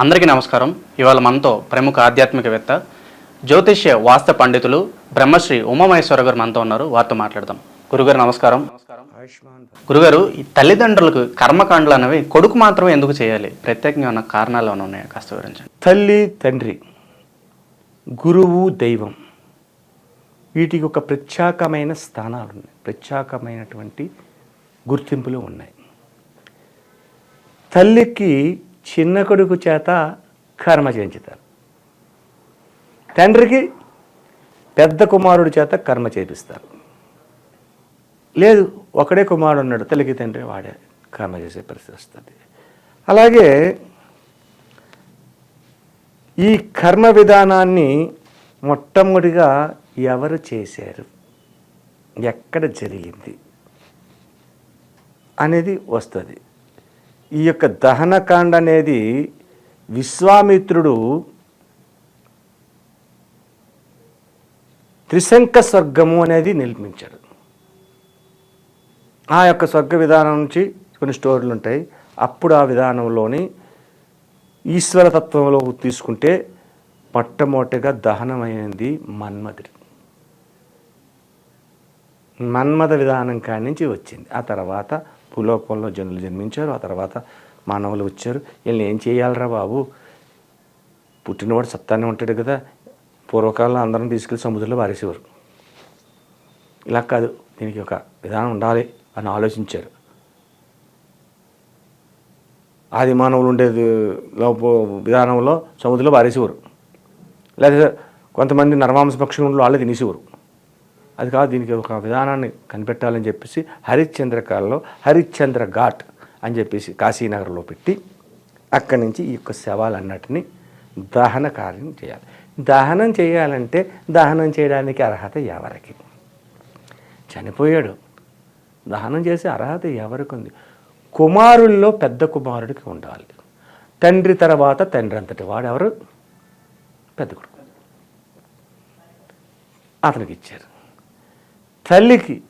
అందరికీ నమస్కారం. ఇవాళ మనతో ప్రముఖ ఆధ్యాత్మికవేత్త జ్యోతిష్య వాస్త పండితులు బ్రహ్మశ్రీ ఉమామహేశ్వర గారు మనతో ఉన్నారు. వారితో మాట్లాడదాం. గురుగారు నమస్కారం. గురుగారు ఈ తల్లిదండ్రులకు కర్మకాండలు అనేవి కొడుకు మాత్రమే ఎందుకు చేయాలి? ప్రత్యేకంగా ఉన్న కారణాలు ఏమైనా ఉన్నాయా? కాస్త వివరించండి. తల్లి తండ్రి గురువు దైవం వీటికి ఒక ప్రత్యేకమైన స్థానాలు ఉన్నాయి. ప్రత్యేకమైనటువంటి గుర్తింపులు ఉన్నాయి. తల్లికి చిన్న కొడుకు చేత కర్మ చేయించుతారు. తండ్రికి పెద్ద కుమారుడి చేత కర్మ చేపిస్తారు. లేదు ఒకడే కుమారుడు ఉన్నాడు తల్లికి తండ్రి వాడే కర్మ చేసే పరిస్థితి వస్తుంది. అలాగే ఈ కర్మ విధానాన్ని మొట్టమొదటిగా ఎవరు చేశారు? ఎక్కడ జరిగింది? అనేది వస్తుంది. ఈ యొక్క దహనకాండ అనేది విశ్వామిత్రుడు త్రిశంక స్వర్గము అనేది నిర్మించాడు. ఆ యొక్క స్వర్గ విధానం నుంచి కొన్ని స్టోరీలు ఉంటాయి. అప్పుడు ఆ విధానంలోని ఈశ్వర తత్వంలో తీసుకుంటే మొట్టమొదటిగా దహనమైనది మన్మధుడు. మన్మథ విధానం కానించి నుంచి వచ్చింది. ఆ తర్వాత భూలోకంలో జనులు జన్మించారు. ఆ తర్వాత మానవులు వచ్చారు. వీళ్ళని ఏం చేయాలరా బాబు? పుట్టినవాడు సత్తానే ఉంటాడు కదా. పూర్వకాలంలో అందరం తీసుకెళ్ళి సముద్రంలో పారేసేవారు. ఇలా కాదు. దీనికి ఒక విధానం ఉండాలి అని ఆలోచించారు. ఆది మానవులు ఉండేది లోప విధానంలో సముద్రంలో పారేసేవారు. లేదా కొంతమంది నరమాంస పక్షులు వాళ్ళే తినేసేవారు. అది కాదు దీనికి ఒక విధానాన్ని కనిపెట్టాలని చెప్పేసి హరిశ్చంద్ర కాలంలో హరిశ్చంద్ర ఘాట్ అని చెప్పేసి కాశీనగర్లో పెట్టి అక్కడి నుంచి ఈ యొక్క శవాలన్నిటిని దహన కార్యం చేయాలి. దహనం చేయాలంటే దహనం చేయడానికి అర్హత ఎవరికి? చనిపోయాడు. దహనం చేసే అర్హత ఎవరికి ఉంది? కుమారుల్లో పెద్ద కుమారుడికి ఉండాలి. తండ్రి తర్వాత తండ్రి అంతటి వాడు ఎవరు పెద్ద కొడుకు. అతనికి ఇచ్చారు. తల్లికి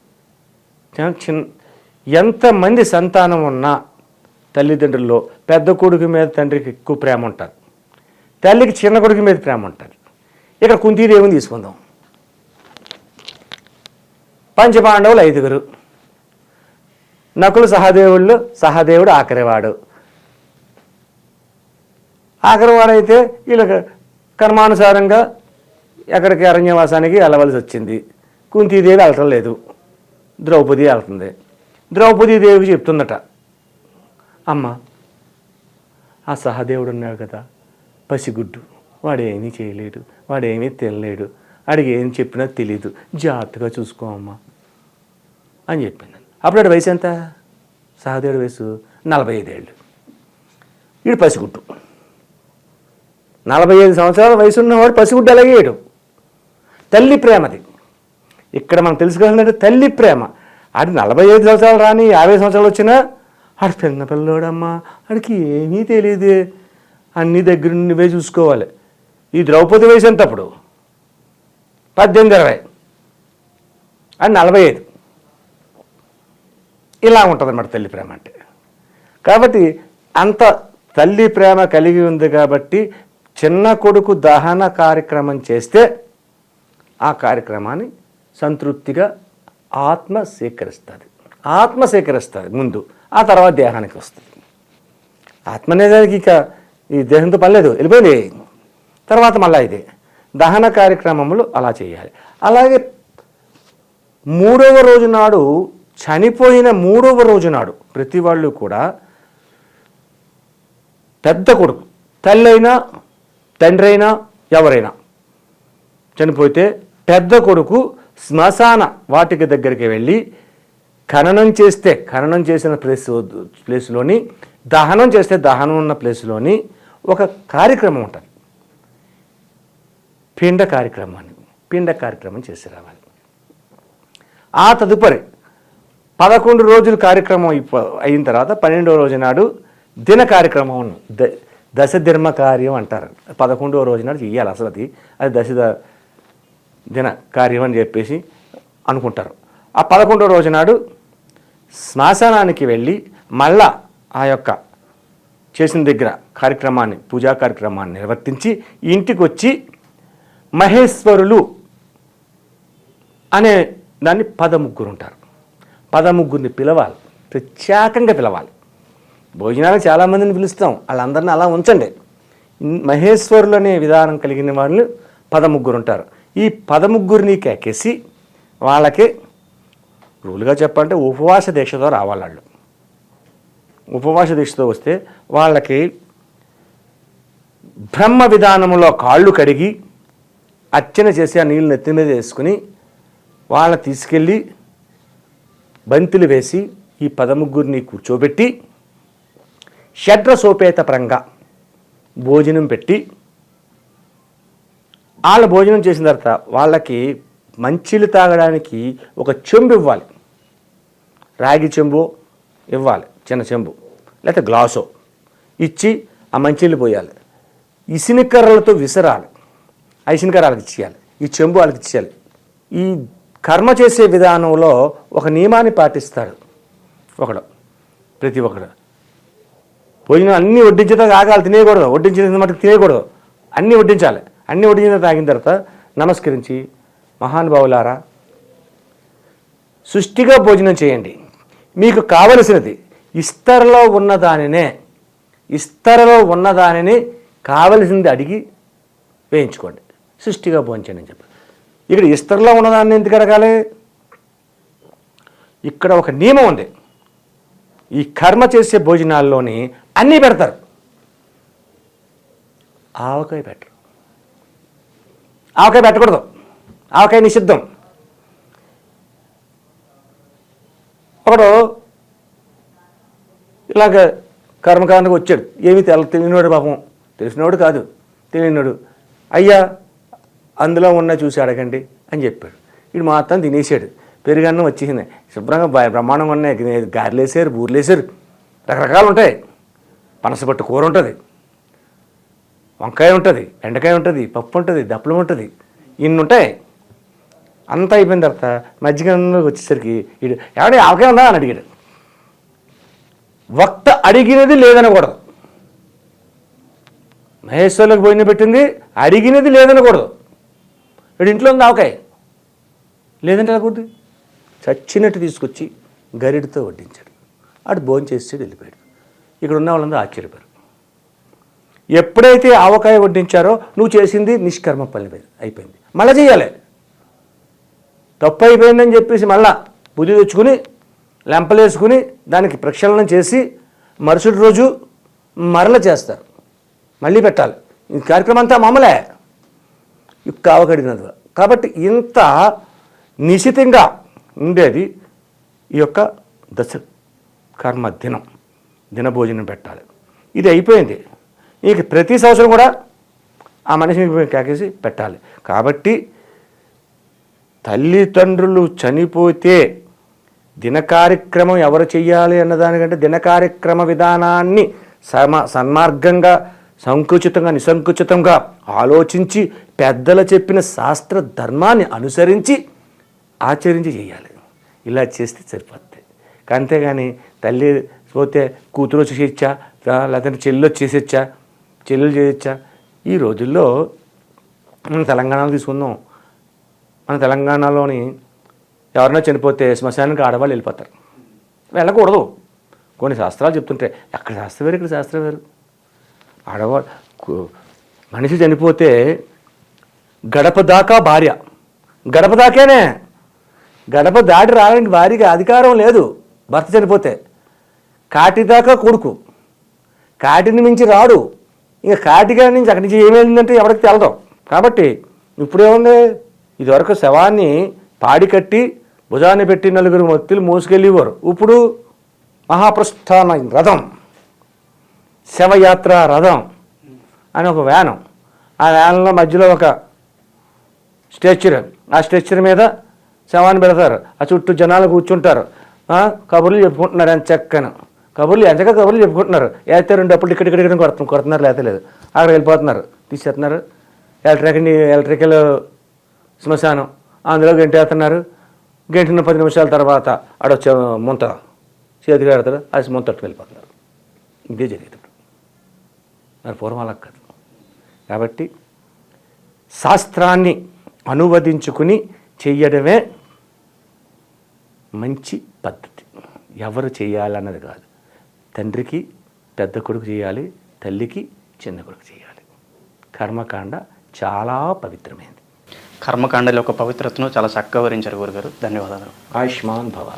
చిన్న- ఎంతమంది సంతానం ఉన్నా తల్లిదండ్రుల్లో పెద్ద కొడుకు మీద తండ్రికి ఎక్కువ ప్రేమ ఉంటారు తల్లికి చిన్న కొడుకు మీద ప్రేమ ఉంటారు ఇక్కడ కుంతీదేవిని తీసుకుందాం. పంచపాండవులు ఐదుగురు. నకులు సహదేవుళ్ళు సహదేవుడు ఆఖరివాడు. ఆఖరివాడైతే వీళ్ళకి కర్మానుసారంగా ఎక్కడికి అరణ్యవాసానికి వెళ్ళవలసి వచ్చింది. కుంతీదేవి వెళ్ళటం లేదు. ద్రౌపది వెళ్తుంది. ద్రౌపది చెప్తుందట అమ్మ ఆ సహదేవుడు ఉన్నాడు కదా పసిగుడ్డు వాడు ఏమీ చేయలేడు వాడు ఏమీ తినలేడు వాడికి ఏం చెప్పినా తెలీదు జాగ్రత్తగా చూసుకో అమ్మా అని చెప్పింది. అప్పుడు వాడి వయసు ఎంత? సహదేవుడి వయసు నలభై ఐదేళ్ళు వీడు పసిగుడ్డు. నలభై ఐదు సంవత్సరాల వయసు ఉన్నవాడు పసిగుడ్డు అలాగేయడు తల్లి ప్రేమది. ఇక్కడ మనం తెలుసుకోవాలంటే తల్లి ప్రేమ. ఆడి నలభై ఐదు సంవత్సరాలు రాని యాభై సంవత్సరాలు వచ్చినా ఆడు చిన్న పిల్లోడమ్మా ఆడికి ఏమీ తెలియదు. అన్ని దగ్గర నువ్వే చూసుకోవాలి. ఈ ద్రౌపది వయసు ఎంత అప్పుడు పద్దెనిమిది ఇరవై అది నలభై ఐదు. ఇలా ఉంటుంది అన్నమాట తల్లి ప్రేమ అంటే. కాబట్టి అంత తల్లి ప్రేమ కలిగి ఉంది కాబట్టి చిన్న కొడుకు దహన కార్యక్రమం చేస్తే ఆ కార్యక్రమాన్ని సంతృప్తిగా ఆత్మ సేకరిస్తుంది ఆత్మ సేకరిస్తుంది ముందు. ఆ తర్వాత దేహానికి వస్తుంది. ఆత్మ అనేదానికి ఇక ఈ దేహంతో పనిలేదు వెళ్ళిపోయింది. తర్వాత మళ్ళా ఇదే. దహన కార్యక్రమములు అలా చేయాలి. అలాగే మూడవ రోజు నాడు చనిపోయిన మూడవ రోజు నాడు ప్రతి వాళ్ళు కూడా పెద్ద కొడుకు. తల్లి అయినా తండ్రి అయినా ఎవరైనా చనిపోతే పెద్ద కొడుకు శ్మశాన వాటిక దగ్గరికి వెళ్ళి ఖననం చేస్తే ఖననం చేసిన ప్లేస్ ప్లేస్లోని దహనం చేస్తే దహనం ఉన్న ప్లేస్లోని ఒక కార్యక్రమం ఉంటుంది. పిండ కార్యక్రమాన్ని పిండ కార్యక్రమం చేసి రావాలి. ఆ తదుపరి పదకొండు రోజులు కార్యక్రమం అయిన తర్వాత పన్నెండవ రోజు నాడు దిన కార్యక్రమం ద దశ ధర్మ కార్యం అంటారు. పదకొండవ రోజు నాడు చేయాలి అసలు అది. అది దశ దిన కార్యం అని చెప్పేసి అనుకుంటారు. ఆ పదకొండవ రోజు నాడు శ్మశానానికి వెళ్ళి మళ్ళా ఆ యొక్క చేసిన దగ్గర కార్యక్రమాన్ని పూజా కార్యక్రమాన్ని నిర్వర్తించి ఇంటికి వచ్చి మహేశ్వరులు అనే దాన్ని పదముగ్గురు ఉంటారు. పదముగ్గురిని పిలవాలి. ప్రత్యేకంగా పిలవాలి. భోజనాలు చాలామందిని పిలుస్తాం. వాళ్ళందరిని అలా ఉంచండి. మహేశ్వరులు అనే విధానం కలిగిన వాళ్ళు పదముగ్గురు ఉంటారు. ఈ పదముగ్గురిని కేకేసి వాళ్ళకి రూల్గా చెప్పాలంటే ఉపవాస దీక్షతో రావాలి వాళ్ళు ఉపవాస దీక్షతో వస్తే వాళ్ళకి బ్రహ్మ విధానంలో కాళ్ళు కడిగి అర్చన చేసి ఆ నీళ్ళు నెత్తి మీద వేసుకుని వాళ్ళని తీసుకెళ్ళి బంతులు వేసి ఈ పదముగ్గురిని కూర్చోబెట్టి షడ్ర సోపేత పరంగా భోజనం పెట్టి వాళ్ళ భోజనం చేసిన తర్వాత వాళ్ళకి మంచిలు తాగడానికి ఒక చెంబు ఇవ్వాలి. రాగి చెంబు ఇవ్వాలి చిన్న చెంబు. లేకపోతే గ్లాసో. ఇచ్చి ఆ మంచిళ్ళు పోయాలి. ఇసినికర్రలతో విసరాలి. ఆ ఇసినికర్ర వాళ్ళకి ఇచ్చేయాలి. ఈ చెంబు వాళ్ళకి ఇచ్చేయాలి. ఈ కర్మ చేసే విధానంలో ఒక నియమాన్ని పాటిస్తాడు ఒకడు ప్రతి ఒక్కడు. భోజనం అన్నీ వడ్డించేదా ఆగాలి తినేయకూడదు. వడ్డించిన మటుకు తినేయకూడదు. అన్నీ వడ్డించాలి. అన్నీ ఒడిజినల్ తాగిన తర్వాత నమస్కరించి మహానుభావులారా సృష్టిగా భోజనం చేయండి. మీకు కావలసినది ఇస్తరలో ఉన్నదానినే ఇస్తరలో ఉన్నదానిని కావలసింది అడిగి వేయించుకోండి. సృష్టిగా భోంచండి అని చెప్పి ఇక్కడ ఇస్తరలో ఉన్నదాన్ని ఎందుకు అడగాలి? ఇక్కడ ఒక నియమం ఉంది. ఈ కర్మ చేసే భోజనాల్లోని అన్నీ పెడతారు. ఆవకాయ పెట్టరు. ఆవకాయ పెట్టకూడదు. ఆవకాయ నిషిద్ధం. ఒకడు ఇలాగ కర్మకాండకు వచ్చాడు. ఏమీ తెల తెలియనివాడు పాపం. తెలిసినవాడు కాదు. తెలియనివాడు. అయ్యా అందులో ఉన్న చూసి అడగండి అని చెప్పాడు. వీడు మాత్రం తినేసాడు. పెరుగన్నం వచ్చేసింది. శుభ్రంగా బ్రహ్మాండంగా ఉన్నాయి. గారెలు వేసారు రకరకాలు ఉంటాయి. పనసపట్టు కూర ఉంటుంది. వంకాయ ఉంటుంది బెండకాయ ఉంటుంది పప్పు ఉంటుంది దప్పలం ఉంటుంది. ఇన్ని ఉంటాయి. అంతా అయిపోయిన తర్వాత మధ్యకాలంలోకి వచ్చేసరికి వీడు ఎవడే ఆవకాయ ఉందా? అని అడిగాడు. వక్త అడిగినది లేదనకూడదు. మహేశ్వర్లకు పోయిన పెట్టింది అడిగినది లేదనకూడదు. వీడి ఇంట్లో ఉంది ఆవకాయ? లేదంటే అనకూడదు చచ్చినట్టు తీసుకొచ్చి గరిడితో వడ్డించాడు. అటు భోజనం చేసి వెళ్ళిపోయాడు. ఇక్కడ ఉన్న వాళ్ళందరూ ఆశ్చర్యపోయారు. ఎప్పుడైతే ఆవకాయ వడ్డించారో నువ్వు చేసింది నిష్కర్మ పని అయిపోయింది. మళ్ళీ చేయాలి. తప్పు అయిపోయిందని చెప్పేసి మళ్ళా బుద్ధి తెచ్చుకుని లెంపలేసుకుని దానికి ప్రక్షాళన చేసి మరుసటి రోజు మరల చేస్తారు. మళ్ళీ పెట్టాలి. ఈ కార్యక్రమం అంతా మామూలే. ఇక్క కాబట్టి ఇంత నిశితంగా ఉండేది ఈ యొక్క దశ కర్మ దినం దినభోజనం పెట్టాలి. ఇది అయిపోయింది. ఇక ప్రతి సంవత్సరం కూడా ఆ మనిషిని కేకేసి పెట్టాలి. కాబట్టి తల్లిదండ్రులు చనిపోతే దిన కార్యక్రమం ఎవరు చెయ్యాలి అన్నదానికంటే దిన కార్యక్రమ విధానాన్ని సమ సన్మార్గంగా సంకుచితంగా నిసంకుచితంగా ఆలోచించి పెద్దలు చెప్పిన శాస్త్ర ధర్మాన్ని అనుసరించి ఆచరించి చేయాలి ఇలా చేస్తే సరిపోద్ది. అంతేగాని తల్లి పోతే కూతురు వచ్చి చేయొచ్చా లేదంటే చెల్లి వచ్చి చేసేచ్చా? చెల్లెలు చేయొచ్చా? ఈ రోజుల్లో మన తెలంగాణలో తీసుకుందాం. మన తెలంగాణలోని ఎవరైనా చనిపోతే శ్మశానానికి ఆడవాళ్ళు వెళ్ళిపోతారు. వెళ్ళకూడదు. కొన్ని శాస్త్రాలు చెప్తుంటే ఎక్కడ శాస్త్రం వేరు ఇక్కడ శాస్త్రం వేరు. ఆడవాళ్ళు మనిషి చనిపోతే గడప దాకా భార్య. గడప దాకానే. గడప దాటి రావడానికి భార్యకి అధికారం లేదు భర్త చనిపోతే. కాటి దాకా కొడుకు. కాటిని మించి రాడు. ఇంకా కాటిగా నుంచి అక్కడి నుంచి ఏమైందంటే ఎవరికి తెలదు. కాబట్టి ఇప్పుడు ఏముంది ఇదివరకు శవాన్ని పాడి కట్టి భుజాన్ని పెట్టి నలుగురు వ్యక్తులు మోసుకెళ్ళేవారు. ఇప్పుడు మహాప్రస్థాన రథం శవయాత్ర రథం అని ఒక వ్యానం. ఆ వ్యానంలో మధ్యలో ఒక స్ట్రెచ్చర్. ఆ స్ట్రెచ్చర్ మీద శవాన్ని పెడతారు. ఆ చుట్టూ జనాలు కూర్చుంటారు. కబుర్లు చెప్పుకుంటున్నారు అని చక్కను కబుర్లు ఎంచక కబుర్లు చెప్పుకుంటున్నారు. వేస్తే రెండు అప్పుడు ఇక్కడ ఇక్కడ ఇక్కడ కొడుతున్నారు. కొడుతున్నారు లేకపోతే లేదు. అక్కడ వెళ్ళిపోతున్నారు. తీసేస్తున్నారు. ఎలక్ట్రికల్ ఎలక్ట్రికల్ శ్మశానం. అందులో గంటేస్తున్నారు. గంటిన పది నిమిషాల తర్వాత ఆడొచ్చే ముంత. చేతికి ఆడతారు అది ముంత వెళ్ళిపోతున్నారు. ఇదే జరిగేది మరి పూర్వం అలా కాదు. కాబట్టి శాస్త్రాన్ని అనువదించుకుని చెయ్యడమే మంచి పద్ధతి. ఎవరు చేయాలన్నది కాదు. తండ్రికి పెద్ద కొడుకు చేయాలి తల్లికి చిన్న కొడుకు చేయాలి. కర్మకాండ చాలా పవిత్రమైనది కర్మకాండల యొక్క పవిత్రతను చాలా చక్కగా వివరించారు గురుగారు. ధన్యవాదాలు. ఆయుష్మాన్ భవ.